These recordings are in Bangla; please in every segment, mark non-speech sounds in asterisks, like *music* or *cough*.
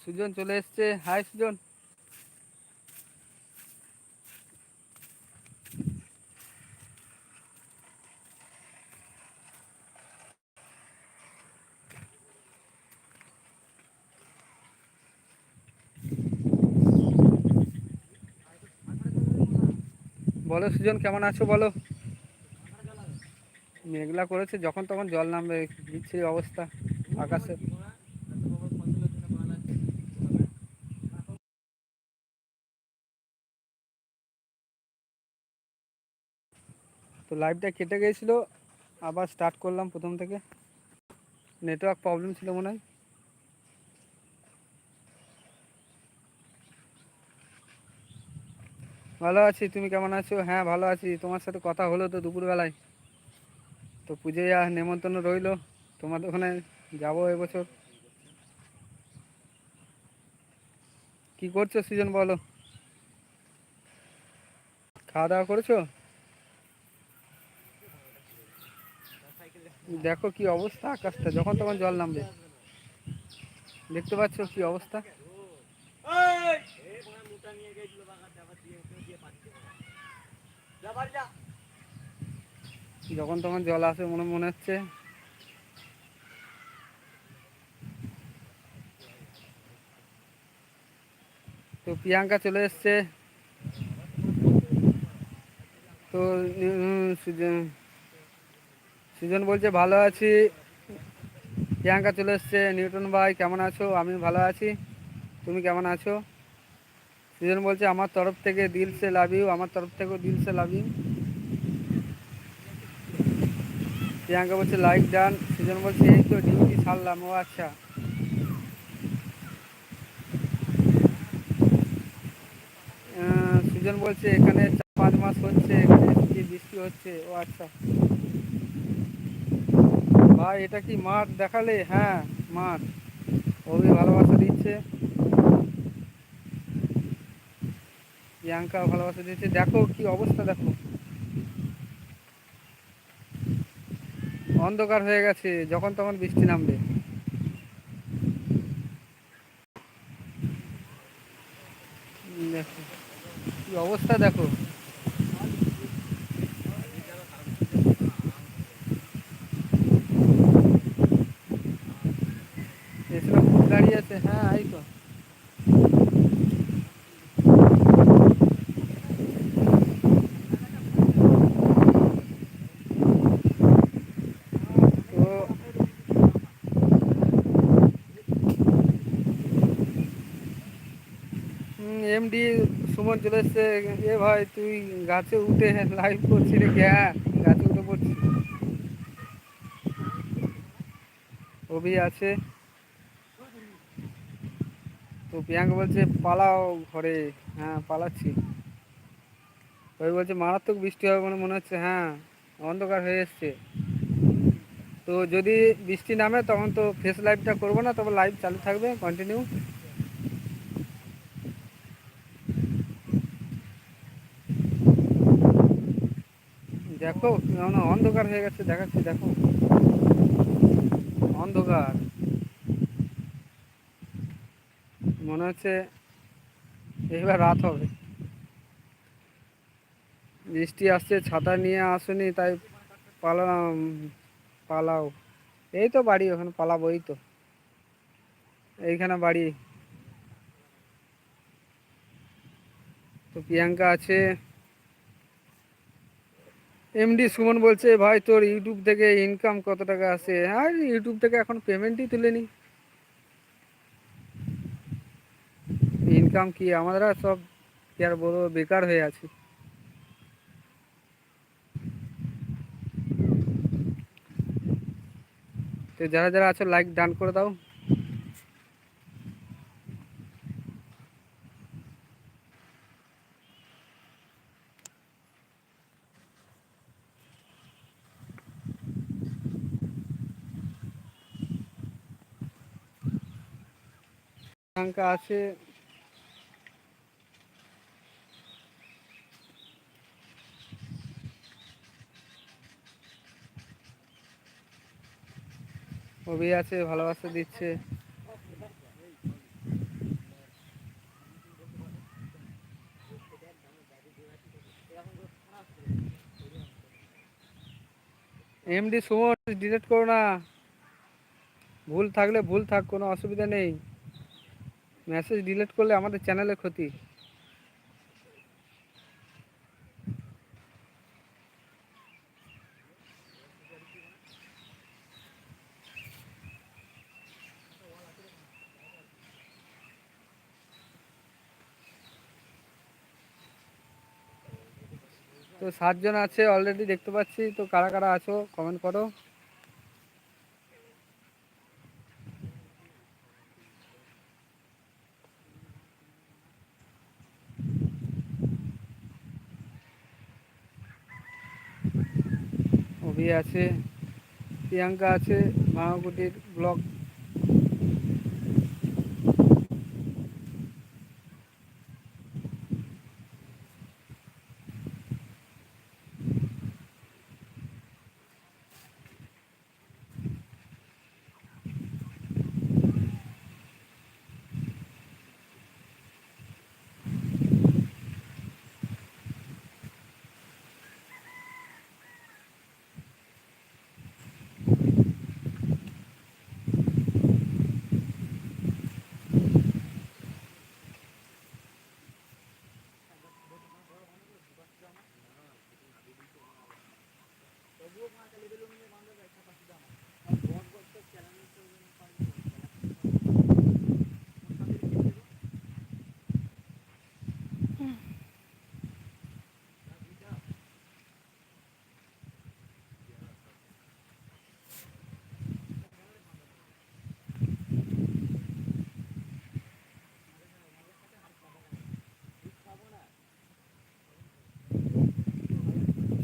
সুজন চলে এসছে। হাই, সুজন। বলো, সুজন, কেমন আছো? বলো। মেঘলা করেছে, যখন তখন জল নামবে, বিচ্ছিরি অবস্থা আকাশে। লাইভটা কেটে গিয়েছিল, আবার স্টার্ট করলাম প্রথম থেকে। নেটওয়ার্ক প্রবলেম ছিল মনে হয়। ভালো আছি, তুমি কেমন আছো? হ্যাঁ ভালো আছি। তোমার সাথে কথা হলো তো দুপুরবেলায়। তো পুজোয় আর নেমন্তন্ন রইল। তোমার ওখানে যাব এবছর। কি করছ, সিজন, বলো? খাওয়া দাওয়া করেছ? দেখো কি অবস্থা আকাশটা, যখন তখন জল নামবে। দেখতে পাচ্ছ কি অবস্থা? যখন তখন জল আসে মনে মনে হচ্ছে। তো প্রিয়াঙ্কা চলে এসছে। তো সুজন- বলছে, ভালো আছি। প্রিয়াঙ্কা চলে এসছে, নিউটন ভাই, কেমন আছো? আমি ভালো আছি। তুমি কেমন আছো? সুজন বলছে, আমার তরফ থেকে দিল সে লাভ ইউ আমার তরফ থেকেও দিল সে লাভ ইউ প্রিয়াঙ্কা বলছে লাইক ডান সুজন বলছে, এই তো ডিউটি ছাড়লাম ও আচ্ছা। সুজন বলছে, এখানে চার পাঁচ মাস হচ্ছে, এখানে বৃষ্টি হচ্ছে? ও আচ্ছা। ভাই, এটা কি মাঠ? দেখালে? হ্যাঁ মাঠ। অভি ভালোবাসা দিচ্ছে। প্রিয়াঙ্কা ভালোবাসা দিচ্ছে। দেখো কি অবস্থা, দেখো। অন্ধকার হয়ে গেছে, যখন তখন বৃষ্টি নামবে। দেখো, কি অবস্থা, দেখো এসে দাঁড়িয়ে আছে হ্যাঁ এই তো তো এমডি সুমন চলে এসছে এ ভাই, তুই গাছে উঠে লাইভ করছিস রে হ্যাঁ গাছে উঠে পড়ছি অভি আছে। তো প্রিয়াঙ্কা বলছে, পালাও ঘরে। হ্যাঁ পালাচ্ছি। ওই বলছে, মারাত্মক বৃষ্টি হবে বলে মনে হচ্ছে। হ্যাঁ অন্ধকার হয়ে এসছে। তো যদি বৃষ্টি নামে, তখন তো ফেস লাইভটা করব না, তবে লাইভ চালু থাকবে কন্টিনিউ দেখো কেমন অন্ধকার হয়ে গেছে, দেখাচ্ছি, দেখো। অন্ধকার। মনে হচ্ছে এবার রাত হবে। বৃষ্টি আসছে, ছাতা নিয়ে আসুনি, তাই পালাম পালাও। এই তো বাড়ি, ওখানে পালাবো তো। এইখানে বাড়ি। তো প্রিয়াঙ্কা আছে। এমডি সুমন বলছে, ভাই, তোর ইউটিউব থেকে ইনকাম কত টাকা আসে আর ইউটিউব থেকে এখন পেমেন্টই তুলেনি। ইনকাম কি? আমরা সব কি আর বলব, বেকার হয়ে আছি। তো যারা যারা আছো লাইক ডান করে দাও। টাকা আছে। কবি আছে, ভালোবাসা দিচ্ছে। এমডি সুমন ডিলেট করো না। ভুল থাকলে ভুল থাক, কোনো অসুবিধা নেই। মেসেজ ডিলিট করলে আমাদের চ্যানেলে ক্ষতি। তো সাতজন আছে অলরেডি দেখতে পাচ্ছি। তো কারা কারা আছো কমেন্ট করো অভি আছে প্রিয়াঙ্কা আছে ভাঙাকুটির ব্লগ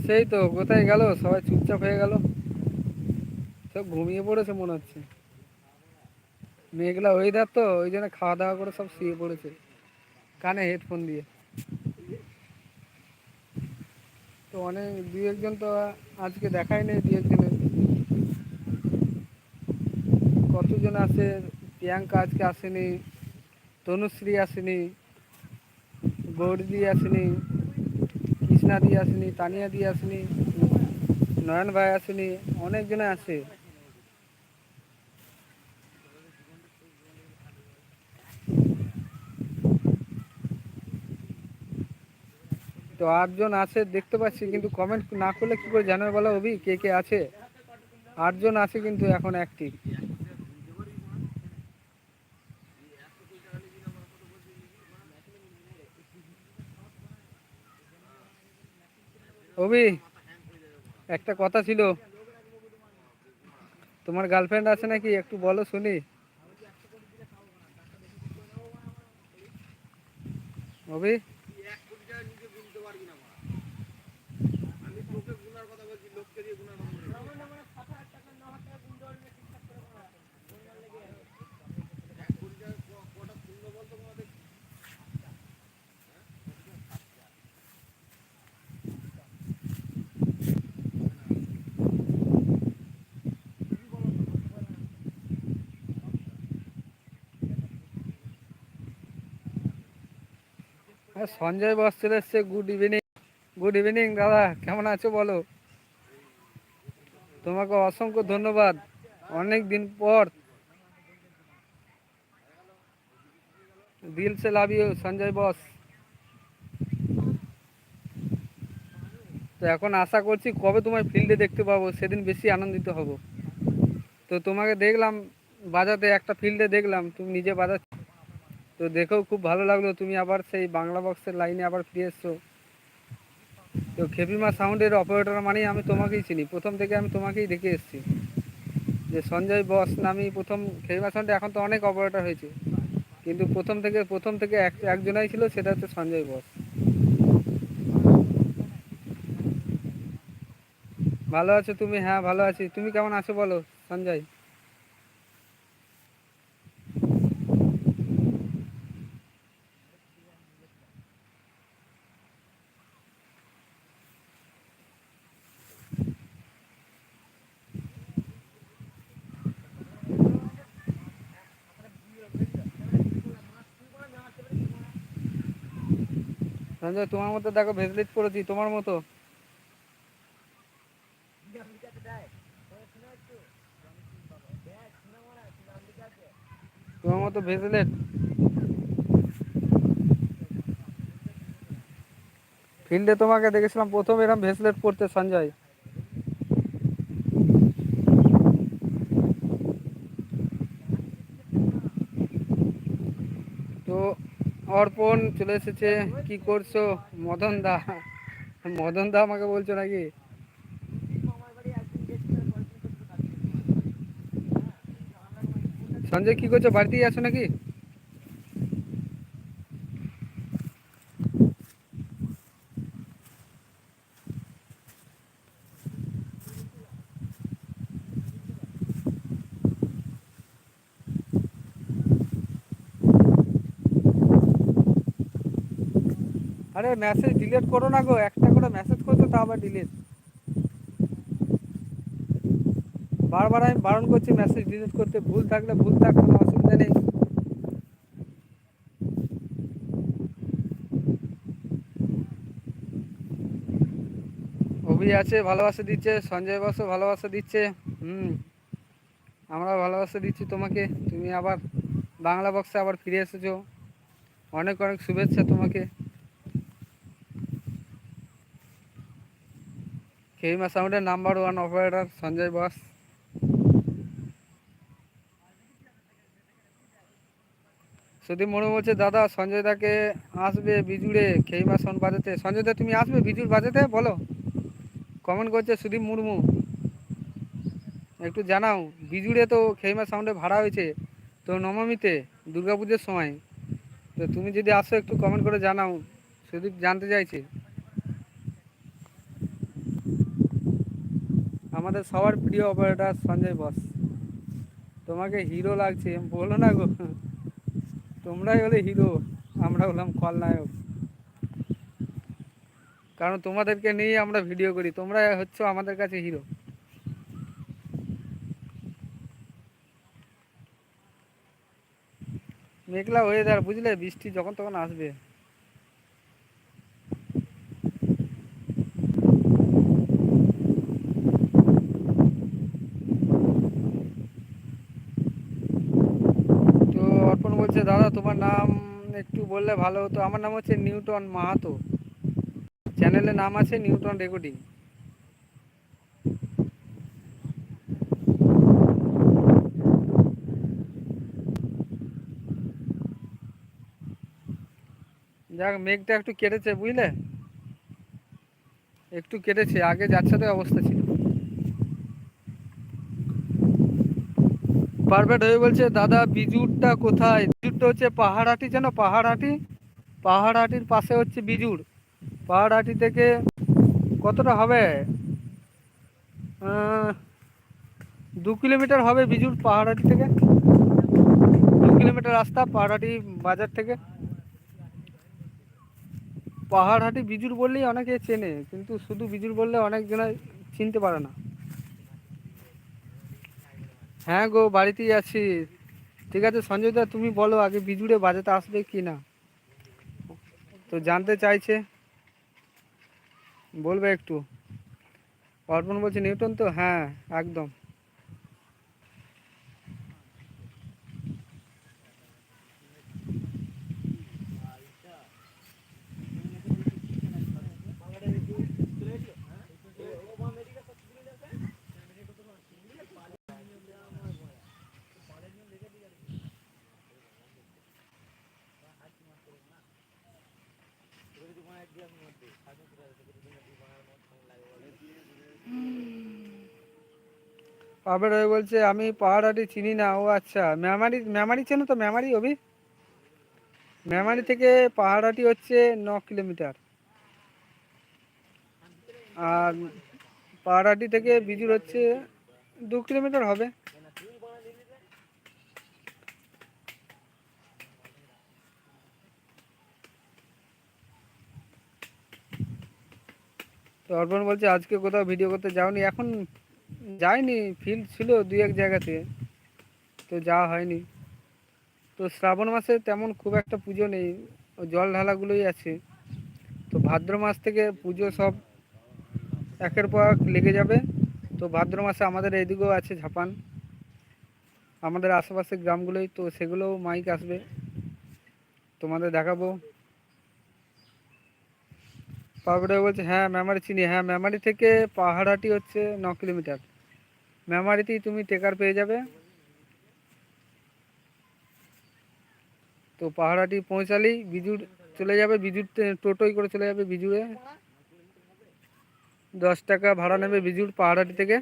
সেই তো, কোথায় গেল? সবাই চুপচাপ হয়ে গেল। সব ঘুমিয়ে পড়েছে মনে হচ্ছে। মেঘলা ওয়েদার তো, ওই জন্য খাওয়া দাওয়া করে সব শুয়ে পড়েছে। কানে হেডফোন দিয়ে। তো অনেক, দু একজন তো আজকে দেখাই নেই, দু একজনের। কতজন আছে? প্রিয়াঙ্কা আজকে আসেনি, তনুশ্রী আসেনি গৌরী আসেনি কৃষ্ণা দিয়ে আসেনি, তানিয়া দিয়ে আসেনি, নয়ন ভাই আসেনি অনেকজনে আছে। তো আটজন আছে, দেখতে পাচ্ছি, কিন্তু কমেন্ট না করলে কি করে জানার বলা অভি? কে কে আছে? আটজন আছে কিন্তু এখন অ্যাক্টিভ অভি একটা কথা ছিল। তোমার গার্লফ্রেন্ড আছে নাকি? একটু বলো শুনি। অভি সঞ্জয় বস চলে এসছে। গুড ইভিনিং গুড ইভিনিং দাদা, কেমন আছো বলো? তোমাকে অসংখ্য ধন্যবাদ। অনেক দিন পর দিল সে লাভ ইউ সঞ্জয় বস। তো এখন আশা করছি কবে তোমায় ফিল্ডে দেখতে পাবো, সেদিন বেশি আনন্দিত হব। তো তোমাকে দেখলাম, বাজাতে একটা ফিল্ডে দেখলাম, তুমি নিজে বাজাচ্ছ। তো দেখেও খুব ভালো লাগল। তুমি আবার সেই বাংলা বক্সের লাইনে আবার ফিরে এসছো। তো খেপিমা সাউন্ডের অপারেটর মানেই আমি তোমাকেই চিনি। প্রথম থেকে আমি তোমাকেই দেখে এসেছি। যে সঞ্জয় বস নামি প্রথম খেপিমা সাউন্ডে এখন তো অনেক অপারেটর হয়েছে। কিন্তু প্রথম থেকে প্রথম থেকে এক, একজনাই ছিল, সেটা হচ্ছে সঞ্জয় বস ভালো আছো তুমি? হ্যাঁ ভালো আছি। তুমি কেমন আছো বলো, সঞ্জয়? সঞ্জয়, তোমার মতো দেখো ভেজলিট করেছি তোমার মতো। তোমার মতো ভেজলেট। ফিল্ডে তোমাকে দেখেছিলাম, প্রথম এরম ভেসলেট পড়তে সঞ্জয় তো অর্পণ চলে এসেছে। কি করছ? মদন দা। মদন দা আমাকে বলছো নাকি? সঞ্জয়, কি করছ? বাড়িতেই আছো নাকি? মেসেজ ডিলিট করো না গো, একটা করে মেসেজ করছ তা আবার ডিলিট বারবার আমি বারণ করছি মেসেজ ডিলিট করতে, ভুল থাকলে ভুল থাক, কোনো অসুবিধা নেই। অভি আছে, ভালোবাসা দিচ্ছে, সঞ্জয় বসও ভালোবাসা দিচ্ছে, হুম। আমরা ভালোবাসা দিচ্ছি তোমাকে, তুমি আবার বাংলা বক্সে আবার ফিরে এসেছ। অনেক অনেক শুভেচ্ছা তোমাকে। খেইমা সাউন্ডের number one operator Sanjay boss. Sudip Murmu বলছে, দাদা, সঞ্জয় দাকে আসবে বিজুড়ে খেইমা সাউন্ড বাজাতে। সঞ্জয় দা, তুমি আসবে বিজুড় বাজাতে? বলো। কমেন্ট করছে সুদীপ মুর্মু। একটু জানাও, বিজুড়ে তো খেইমা সাউন্ডে ভাড়া হয়েছে তো নবমীতে দুর্গাপুজোর সময়। তো তুমি যদি আসো, একটু কমেন্ট করে জানাও। সুদীপ জানতে চাইছে। আমাদের সবার প্রিয় অপারেটর সঞ্জয় বস। তোমাকে হিরো লাগছে, বলো না গো। তোমরাই হলে হিরো আমরা হলাম খলনায়ক। কারণ তোমাদেরকে নিয়ে আমরা ভিডিও করি তোমরা হচ্ছে আমাদের কাছে হিরো মেঘলা ওয়েদার বুঝলে? বৃষ্টি যখন তখন আসবে তো অর্পণ বলছে দাদা তোমার নাম একটু বললে ভালো হতো। আমার নাম হচ্ছে নিউটন মাহাতো। চ্যানেলের নাম আছে নিউটন রেকর্ডিং। যাক, মেঘটা একটু কেটেছে, বুঝলে? একটু কেটেছে, আগে যাচ্ছে তো অবস্থা ছিল। পারফেক্ট হয়ে বলছে, দাদা বিজুরটা কোথায়? বিজুরটা হচ্ছে পাহাড়হাটি জানো পাহাড়হাটি পাহাড়হাটির পাশে হচ্ছে বিজুর পাহাড়হাটি থেকে কতটা হবে? দু কিলোমিটার হবে বিজুর পাহাড়হাটি থেকে। দু কিলোমিটার রাস্তা পাহাড়হাটি বাজার থেকে। পাহাড়হাটি বিজুর বললেই অনেকে চেনে, কিন্তু শুধু বিজুর বললে অনেকজনে চিনতে পারে না। হ্যাঁ গো, বাড়িতেই আছি। ঠিক আছে সঞ্জয় দা তুমি বলো, আগে বিজুড়ে বাজাতে আসবে কি না? তো জানতে চাইছে। বলবে একটু। অর্পণ বলছে, নিউটন তো? হ্যাঁ একদম। পাবের হয়ে বলছে, আমি পাহাড়াটি চিনি না। ও আচ্ছা মেমারি মেমারি চেনো তো? মেমারি, অভি? মেমারি থেকে পাহাড়াটি হচ্ছে ন কিলোমিটার। আর পাহাড়াটি থেকে বিজুর হচ্ছে দু কিলোমিটার হবে। অর্পণ বলছে, আজকে কোথাও ভিডিও করতে যাওনি। এখন যাইনি ফিল্ড ছিল দুই এক জায়গাতে, তো যাওয়া হয়নি। তো শ্রাবণ মাসে তেমন খুব একটা পুজো নেই জল ঢালাগুলোই আছে। তো ভাদ্র মাস থেকে পুজো সব একের পর এক লেগে যাবে। তো ভাদ্র মাসে আমাদের এইদিকেও আছে ঝাপান। আমাদের আশেপাশের গ্রামগুলোই, তো সেগুলোও মাইক আসবে। তোমাদের দেখাবো। তারপরে বলছে হ্যাঁ মেমারি চিনি হ্যাঁ মেমারি থেকে পাহাড়াটি হচ্ছে ন কিলোমিটার। মেমারিতেই তুমি টেকার পেয়ে যাবে। তো পাহাড়াটি পৌঁছালেই বিজুর চলে যাবে বিজুর টোটোই করে চলে যাবে বিজুড়ে দশ টাকা ভাড়া নেবে বিজুর পাহাড়াটি থেকে।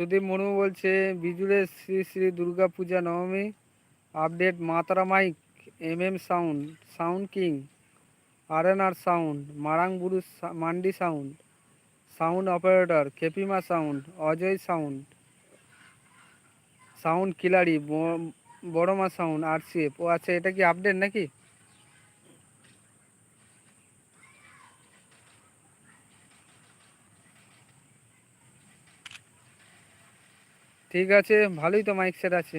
সুদীপ মুর্মু বলছে, বিজুড়ে শ্রী শ্রী দুর্গা পূজা নবমী, আপডেট মাতারা mike M M sound sound king আর N R sound, Marang Buru Mandi sound sound operator, কেপিমা sound, Ajay sound sound কিলারি বড়মা সাউন্ড আর ও আচ্ছা এটা কি আপডেট নাকি? ঠিক আছে, ভালোই তো মাইক সেট আছে।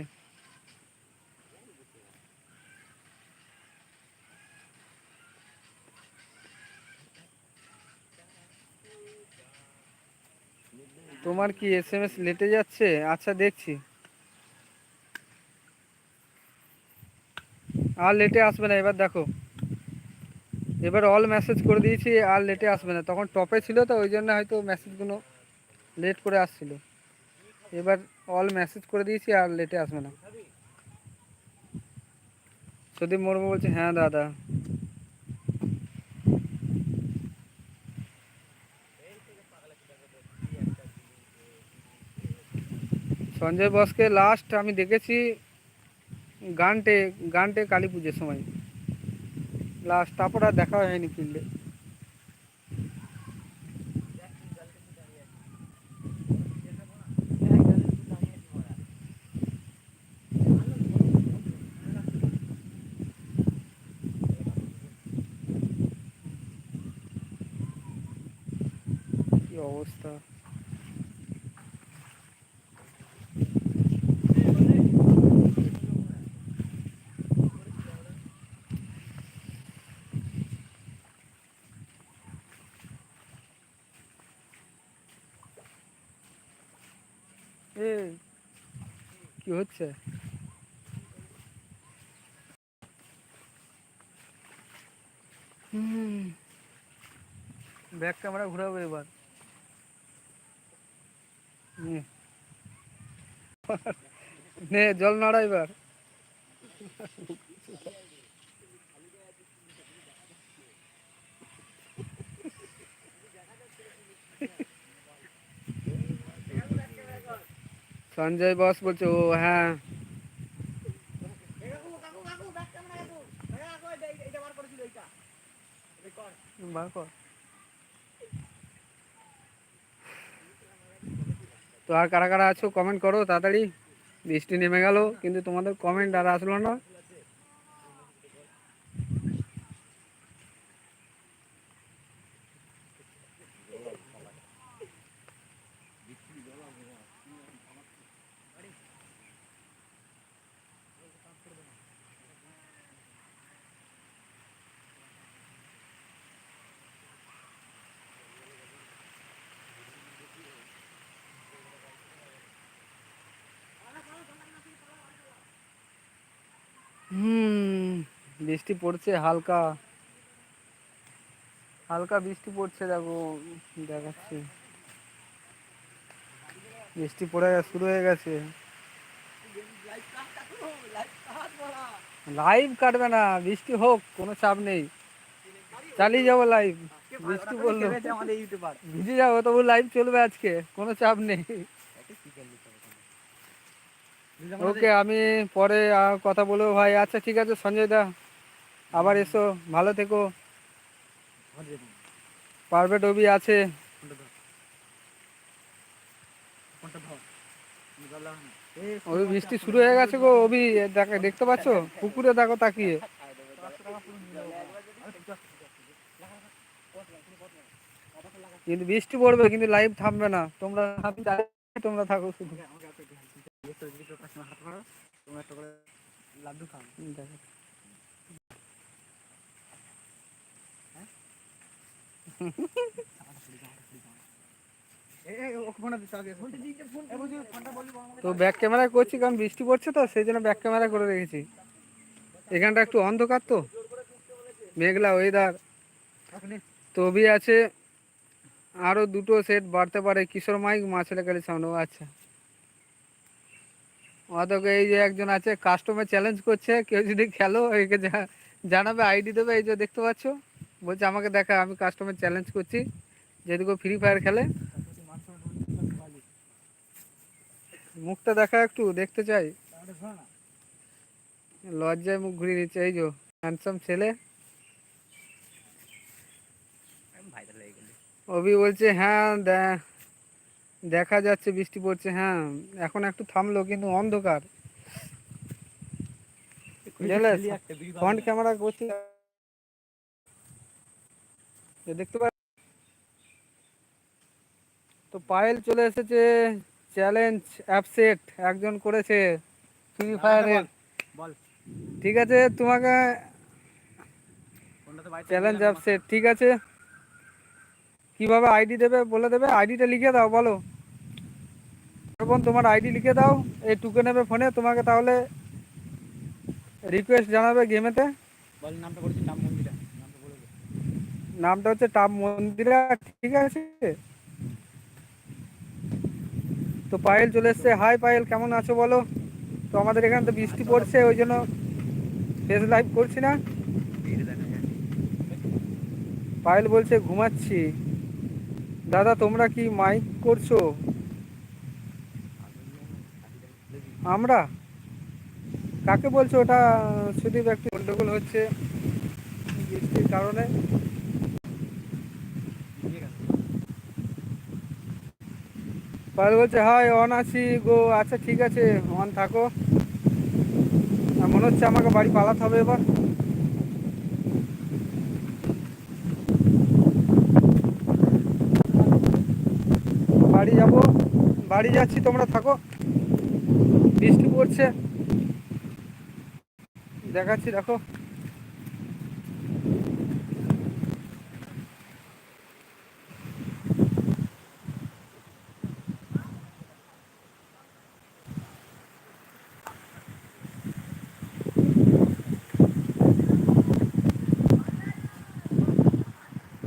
তোমার কি এস এম এস লেটে যাচ্ছে? আচ্ছা দেখছি। আর লেটে আসবে না, এবার দেখো। এবার অল মেসেজ করে দিয়েছি, আর লেটে আসবে না। তখন টপে ছিল তো, ওই জন্য হয়তো মেসেজগুলো লেট করে আসছিল। এবার অল মেসেজ করে দিয়েছি আর লেটে আসবে না। সুদীপ মুর্মু বলছে হ্যাঁ দাদা। সঞ্জয় বসকে লাস্ট আমি দেখেছি গানটে গানটে কালী পুজোর সময়। লাস্ট তারপর আর দেখা হয়নি ফিল্ডে অবস্থা এ কি হচ্ছে হুম ব্যাক ক্যামেরা ঘুরাবো এবার নে। *laughs* নে জল নাড়া এবার। সঞ্জয় বস বলছে ও হ্যাঁ। বার কর। তো আর কারা কারা আছো কমেন্ট করো, তাড়াতাড়ি, বৃষ্টি নেমে গেল, কিন্তু তোমাদের কমেন্ট আর আসলো না হুম বৃষ্টি পড়ছে, হালকা। হালকা বৃষ্টি পড়ছে, দেখো, দেখাচ্ছি। বৃষ্টি পড়ে শুরু হয়ে গেছে। লাইভ কাটবে না, বৃষ্টি হোক, কোনো চাপ নেই। চালিয়ে যাব লাইভ বৃষ্টি পড়ল। ভিজে যাব, তবু লাইভ চলবে আজকে, কোনো চাপ নেই। ওকে আমি পরে কথা বলব, ভাই। আচ্ছা ঠিক আছে, সঞ্জয় দা। আবার এসো ভালো থেকো পারফেক্ট অবি আছে ওই বৃষ্টি শুরু হয়ে গেছে গো দেখে দেখতে পাচ্ছ পুকুরে দেখো তাকিয়ে কিন্তু বৃষ্টি পড়বে কিন্তু লাইভ থামবে না তোমরা তোমরা থাকো শুধু খাও দেখো। তো ব্যাক ক্যামেরায় করছি, কারণ বৃষ্টি পড়ছে তো, সেই জন্য ব্যাক ক্যামেরা করে রেখেছি। এখানটা একটু অন্ধকার তো, মেঘলা ওয়েদার তবি আছে আরও দুটো সেট বাড়তে পারে, কিশোর মাইক মাছের কালি সামনে আচ্ছা অতকে এই যে একজন আছে কাস্টমার চ্যালেঞ্জ করছে, কেউ যদি খেলো, একে জানাবে আইডি দেবে, এই যে দেখতে পাচ্ছ? বলছে আমাকে দেখা আমি কাস্টমার চ্যালেঞ্জ করছি। যদি কেউ ফ্রি ফায়ার খেলে। মুখটা দেখা একটু দেখতে চাই। লজ্জায় মুখ ঘুরিয়ে নিচ্ছে এই যে হ্যান্ডসাম ছেলে। অভি বলছে হ্যাঁ দেখা যাচ্ছে বৃষ্টি পড়ছে হ্যাঁ। এখন একটু থামলো কিন্তু অন্ধকার। ফ্রন্ট ক্যামেরা করছি। এ দেখতে পাচ্ছ তো পায়েল চলে এসেছে চ্যালেঞ্জ অ্যাপসেট একজন করেছে ফ্রি ফায়ারের বল ঠিক আছে তোমাকে তো চ্যালেঞ্জ অ্যাপসেট ঠিক আছে? কীভাবে আইডি দেবে বলে দেবে? আইডিটা লিখে দাও বলো। বোন তোমার আইডি লিখে দাও এই টুকে নেবে ফোনে তোমাকে তাহলে রিকোয়েস্ট জানাবে গেমেতে বল নামটা বলেছি নাম মন্দিরা নামটা বলে দে নামটা হচ্ছে টাপ মন্দিরা, ঠিক আছে? তো পায়েল চলে এসছে। হাই পায়েল, কেমন আছো বলো? তো আমাদের এখানে তো বৃষ্টি পড়ছে, ওই জন্য ফেস লাইভ করছি না। পায়েল বলছে, ঘুমাচ্ছি। দাদা, তোমরা কি মাইক করছ? আমরা? কাকে বলছো? ওটা শুধু একটু গন্ডগোল হচ্ছে বৃষ্টির কারণে ঠিক আছে পায়েল বলছে, হাই অন আছি গো। আচ্ছা ঠিক আছে অন থাকো। মনে হচ্ছে আমাকে বাড়ি পালাতে হবে এবার। বাড়ি যাব, বাড়ি যাচ্ছি, তোমরা থাকো। বৃষ্টি পড়ছে। দেখাচ্ছি, দেখো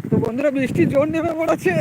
তো বন্ধুরা বৃষ্টির জোর নেমে পড়েছে।